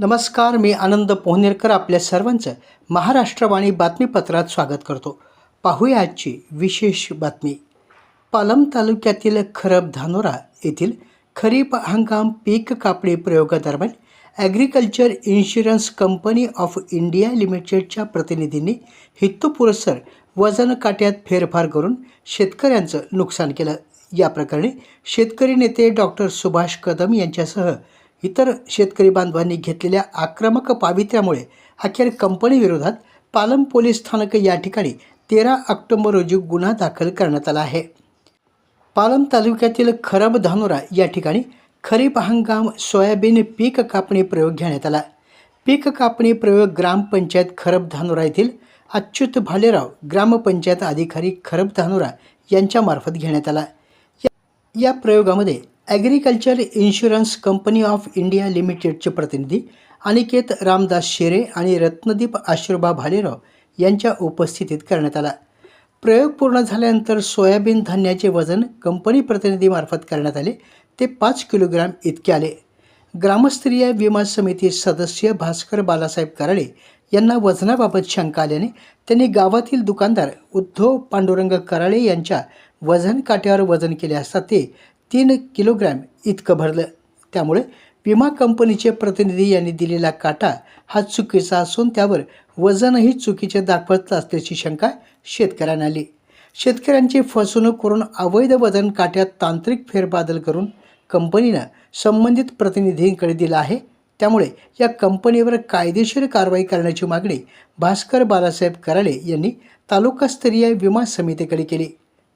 नमस्कार मी आनंद पोहनेरकर आपल्या सर्वांचं महाराष्ट्रवाणी बातमीपत्रात स्वागत करतो. पाहूया आजची विशेष बातमी. पालम तालुक्यातील खरब धानोरा येथील खरीप हंगाम पीक कापणी प्रयोगादरम्यान agriculture insurance company of India लिमिटेडच्या प्रतिनिधींनी हेतुपुरस्सर वजन काट्यात फेरफार करून शेतकऱ्यांचं नुकसान केलं. या प्रकरणी शेतकरी नेते डॉक्टर सुभाष कदम यांच्यासह इतर शेतकरी बांधवांनी घेतलेल्या आक्रमक पावित्र्यामुळे अखेर कंपनीविरोधात पालम पोलीस स्थानक या ठिकाणी तेरा ऑक्टोबर रोजी गुन्हा दाखल करण्यात आला आहे. पालम तालुक्यातील खरब धानोरा या ठिकाणी खरीप हंगाम सोयाबीन पीक कापणी प्रयोग घेण्यात आला. पीक कापणी प्रयोग ग्रामपंचायत खरब धानोरा येथील अच्युत भालेराव ग्रामपंचायत अधिकारी खरब धानोरा यांच्यामार्फत घेण्यात आला. या- या प्रयोगामध्ये agriculture insurance company of India लिमिटेडचे प्रतिनिधी अनिकेत रामदास शेरे आणि रत्नदीप आश्रुबा भालेराव यांच्या उपस्थितीत करण्यात आला. प्रयोग पूर्ण झाल्यानंतर सोयाबीन धान्याचे वजन कंपनी प्रतिनिधीमार्फत करण्यात आले. ते पाच किलोग्राम इतके आले. ग्रामस्तरीय विमा समिती सदस्य भास्कर बालासाहेब कराळे यांना वजनाबाबत शंका आल्याने त्यांनी गावातील दुकानदार उद्धव पांडुरंग कराळे यांच्या वजन काट्यावर वजन केले असता ते तीन किलोग्रॅम इतकं भरलं. त्यामुळे विमा कंपनीचे प्रतिनिधी यांनी दिलेला काटा हा चुकीचा असून त्यावर वजनही चुकीचे दाखवत असल्याची शंका शेतकऱ्यांना आली. शेतकऱ्यांची फसवणूक करून अवैध वजन काट्यात तांत्रिक फेरबदल करून कंपनीनं संबंधित प्रतिनिधींकडे दिला आहे. त्यामुळे या कंपनीवर कायदेशीर कारवाई करण्याची मागणी भास्कर बालासाहेब कराळे यांनी तालुकास्तरीय विमा समितीकडे केली.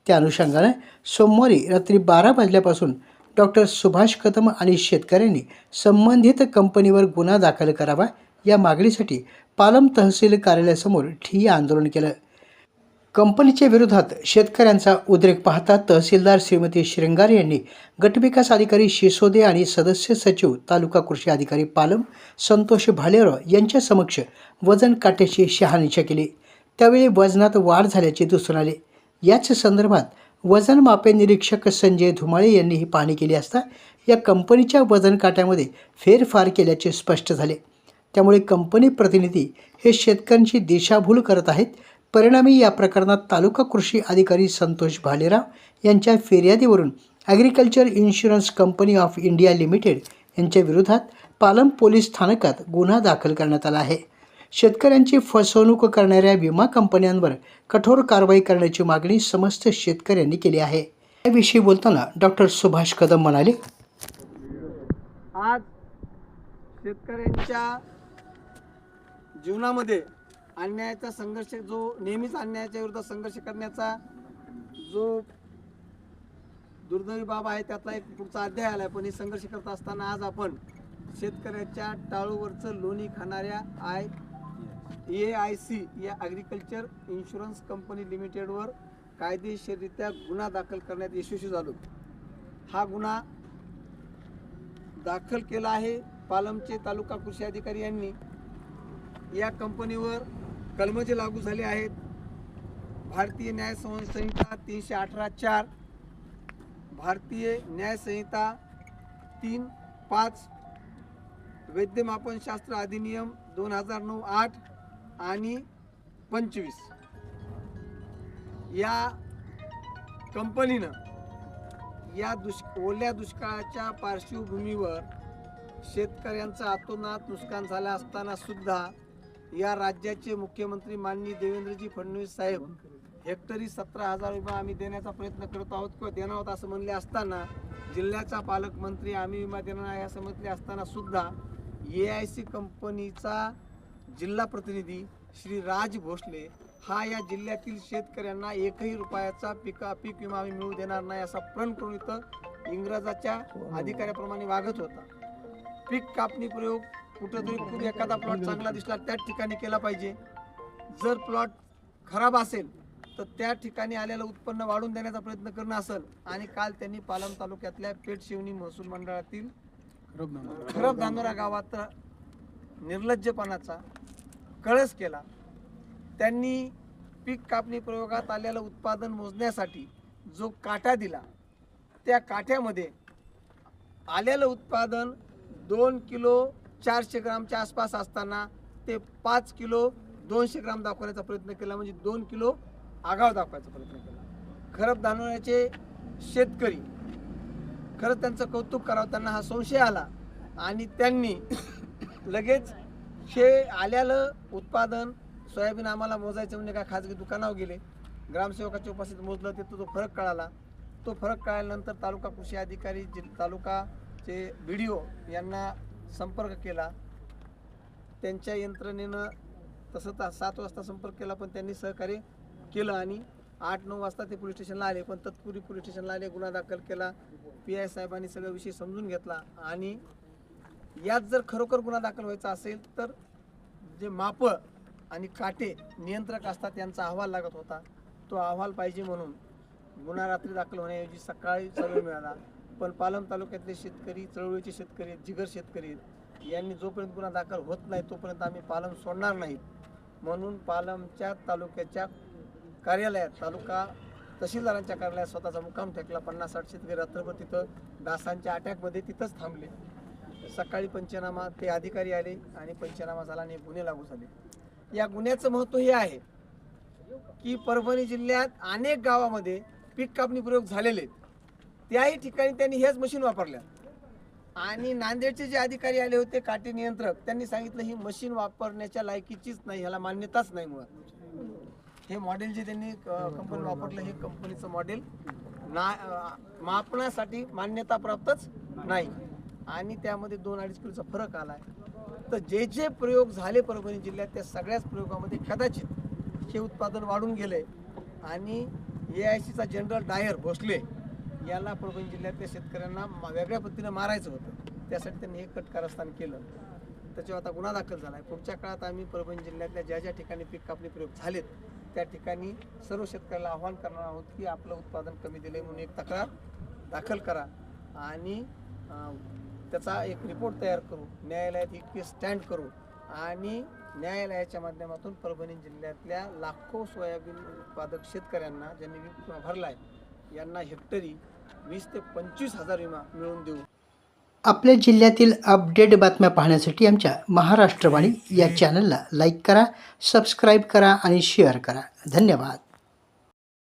त्या अनुषंगानं सोमवारी रात्री बारा वाजल्यापासून डॉक्टर सुभाष कदम आणि शेतकऱ्यांनी संबंधित कंपनीवर गुन्हा दाखल करावा या मागणीसाठी पालम तहसील कार्यालयासमोर ठिय्या आंदोलन केलं. कंपनीच्या विरोधात शेतकऱ्यांचा उद्रेक पाहता तहसीलदार श्रीमती श्रृंगार यांनी गटविकास अधिकारी शिसोदे आणि सदस्य सचिव तालुका कृषी अधिकारी पालम संतोष भालेराव यांच्या समक्ष वजन काट्याची शहानिशा केली. त्यावेळी वजनात वाढ झाल्याचे दिसून आले. याच संदर्भात वजन मापे निरीक्षक संजय धुमाळे यांनी ही पाहणी केली असता या कंपनीच्या वजन काट्यामध्ये फेरफार केल्याचे स्पष्ट झाले. त्यामुळे कंपनी प्रतिनिधी हे शेतकऱ्यांची दिशाभूल करत आहेत. परिणामी या प्रकरणात तालुका कृषी अधिकारी संतोष भालेराव यांच्या फिर्यादीवरून agriculture insurance company of India limited यांच्या विरोधात पालम पोलीस स्थानकात गुन्हा दाखल करण्यात आला आहे. शेतकऱ्यांची फसवणूक करणाऱ्या विमा कंपन्यांवर कठोर कारवाई करण्याची मागणी समस्त शेतकऱ्यांनी केली आहे. याविषयी बोलताना डॉक्टर सुभाष कदम म्हणाले आज शेतकऱ्यांच्या जीवनामध्ये अन्यायाचा संघर्ष जो नेहमीच अन्यायाच्या विरुद्ध संघर्ष करण्याचा जो दुर्दैवी बाब आहे त्यातला एक पुढचा अध्याय आला आहे पण हे संघर्ष करत असताना आज आपण शेतकऱ्याच्या टाळूवरचं लोणी खाणाऱ्या आय ए आय सी या ॲग्रिकल्चर इन्शुरन्स कंपनी लिमिटेडवर कायदेशीररित्या गुन्हा दाखल करण्यात यशस्वी झालो. हा गुन्हा दाखल केला आहे पालमचे तालुका कृषी अधिकारी यांनी. या कंपनीवर कलम जे लागू झाले आहेत भारतीय न्याय संहिता तीनशे अठरा चार भारतीय न्यायसंहिता तीन पाच वैद्यमापनशास्त्र अधिनियम दोन हजार नऊ आठ आणि पंचवीस. या कंपनीनं या दुष् ओल्या दुष्काळाच्या पार्श्वभूमीवर शेतकऱ्यांचं आतोनात नुकसान झालं असताना सुद्धा या राज्याचे मुख्यमंत्री माननीय देवेंद्रजी फडणवीस साहेब हेक्टरी सतरा हजार विमा आम्ही देण्याचा प्रयत्न करत आहोत किंवा देणार आहोत असं म्हणले असताना जिल्ह्याचा पालकमंत्री आम्ही विमा देणार आहे असं म्हटले असताना सुद्धा ए आय सी कंपनीचा जिल्हा प्रतिनिधी श्री राज भोसले हा या जिल्ह्यातील शेतकऱ्यांना एकही रुपयाचा पिका पीक विमा आम्ही मिळू देणार नाही असा प्रण करून इथं इंग्रजाच्या अधिकाऱ्याप्रमाणे वागत होता. पीक कापणी प्रयोग कुठंतरी खूप एखादा प्लॉट चांगला दिसला त्याच ठिकाणी केला पाहिजे. जर प्लॉट खराब असेल तर त्या ठिकाणी आलेलं उत्पन्न वाढून देण्याचा प्रयत्न करणं असेल आणि काल त्यांनी पालम तालुक्यातल्या पेठ शिवणी महसूल मंडळातील खरब धानोरा गावात निर्लज्जपणाचा कळस केला. त्यांनी पीक कापणी प्रयोगात आलेलं उत्पादन मोजण्यासाठी जो काटा दिला त्या काठ्यामध्ये आलेलं उत्पादन दोन किलो चारशे ग्रामच्या आसपास असताना ते पाच किलो दोनशे ग्राम दाखवण्याचा प्रयत्न केला म्हणजे दोन किलो आगाव दाखवायचा प्रयत्न केला. खरब धानवण्याचे शेतकरी खरंच त्यांचं कौतुक करावं त्यांना हा संशय आला आणि त्यांनी लगेच हे आल्यालं उत्पादन सोयाबीन आम्हाला मोजायचं म्हणजे काय खाजगी दुकानावर गेले. ग्रामसेवकाच्या उपस्थित मोजलं तिथं तो फरक कळाला. तो फरक कळाल्यानंतर तालुका कृषी अधिकारी जि तालुकाचे बी डी ओ यांना संपर्क केला. त्यांच्या यंत्रणेनं तसं तर सात वाजता संपर्क केला पण त्यांनी सहकार्य केलं आणि आठ नऊ वाजता ते पोलीस स्टेशनला आले. पण तत्पूर्वी पोलीस स्टेशनला आले गुन्हा दाखल केला. पी आय साहेबांनी सगळा विषय समजून घेतला आणि यात जर खरोखर गुन्हा दाखल व्हायचा असेल तर जे माप आणि काटे नियंत्रक असतात यांचा अहवाल लागत होता. तो अहवाल पाहिजे म्हणून गुन्हा रात्री दाखल होण्याऐवजी सकाळी चळवळ मिळाला. पण पालम तालुक्यातले शेतकरी चळवळीचे शेतकरी आहेत, जिगर शेतकरी यांनी जोपर्यंत गुन्हा दाखल होत नाही तोपर्यंत आम्ही पालम सोडणार नाही. म्हणून पालमच्या तालुक्याच्या कार्यालयात तालुका तहसीलदारांच्या कार्यालयात स्वतःचा मुक्काम ठेकला. पन्नास साठ शेतकरी रात्रभर तिथं डासांच्या अटॅकमध्ये तिथंच थांबले. सकाळी पंचनामा ते अधिकारी आले आणि पंचनामा झाला आणि गुन्हे लागू झाले. या गुन्ह्याचं महत्त्व हे आहे की परभणी जिल्ह्यात अनेक गावामध्ये पीक कापणी प्रयोग झालेले आहेत. त्याही ठिकाणी त्यांनी हेच मशीन वापरल्या. आणि नांदेडचे जे अधिकारी आले होते काटे नियंत्रक त्यांनी सांगितलं ही मशीन वापरण्याच्या लायकीचीच नाही ह्याला मान्यताच नाही मुळात. हे मॉडेल जे त्यांनी कंपनी वापरलं हे कंपनीचं मॉडेल ना अं, मापनासाठी मान्यता प्राप्तच नाही. आणि त्यामध्ये दोन अडीच किलोचा फरक आला आहे तर जे जे प्रयोग झाले परभणी जिल्ह्यात त्या सगळ्याच प्रयोगामध्ये कदाचित हे उत्पादन वाढून गेले आणि ए आय सीचा जनरल डायर भोसले याला परभणी जिल्ह्यातल्या शेतकऱ्यांना वेगळ्या पद्धतीनं मारायचं होतं. त्यासाठी त्यांनी हे कट कारस्थान केलं. त्याच्यावर आता गुन्हा दाखल झाला आहे पुढच्या काळात आम्ही परभणी जिल्ह्यातल्या ज्या ज्या ठिकाणी पीक कापणी प्रयोग झालेत त्या ठिकाणी सर्व शेतकऱ्याला आव्हान करणार आहोत की आपलं उत्पादन कमी दिले म्हणून एक तक्रार दाखल करा. आणि त्याचा एक रिपोर्ट तयार करू न्यायालयात ही केस स्टँड करू आणि न्यायालयाच्या माध्यमातून परभणी जिल्ह्यातल्या लाखो सोयाबीन उत्पादक शेतकऱ्यांना ज्यांनी विमा भरला आहे यांना हेक्टरी वीस ते पंचवीस हजार विमा मिळवून देऊ. आपल्या जिल्ह्यातील अपडेट बातम्या पाहण्यासाठी आमच्या महाराष्ट्रवाणी या चॅनलला लाईक करा सबस्क्राईब करा आणि शेअर करा. धन्यवाद.